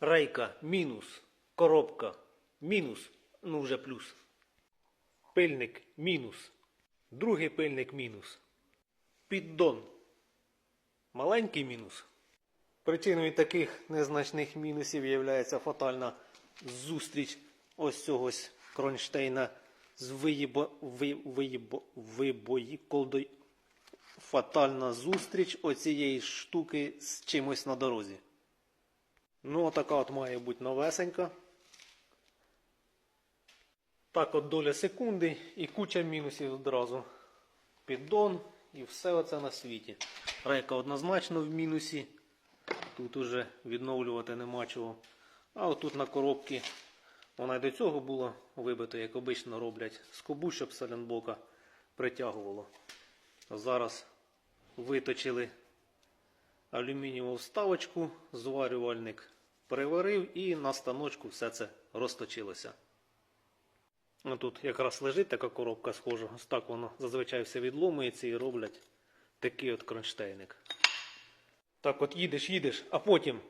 Рейка мінус. Коробка мінус. Ну вже плюс. Пильник мінус. Другий пильник мінус. Піддон. Маленький мінус. Причиною таких незначних мінусів є фатальна зустріч ось цьогось кронштейна з виїбо, ви, виїбо, вибої, колдой. Фатальна зустріч оцієї штуки з чимось на дорозі. Ну, така от має бути новесенька. Так от доля секунди і куча мінусів одразу. Піддон і все оце на світі. Рейка однозначно в мінусі. Тут уже відновлювати нема чого. А отут на коробці вона й до цього була вибита, як обично роблять скобу, щоб саленблока притягувало. Зараз виточили алюмінієву вставочку, зварювальник переварив і на станочку все це розточилося. Тут якраз лежить така коробка схожа. Ось так воно зазвичай все відломується і роблять такий от кронштейник. Так от їдеш, їдеш, а потім.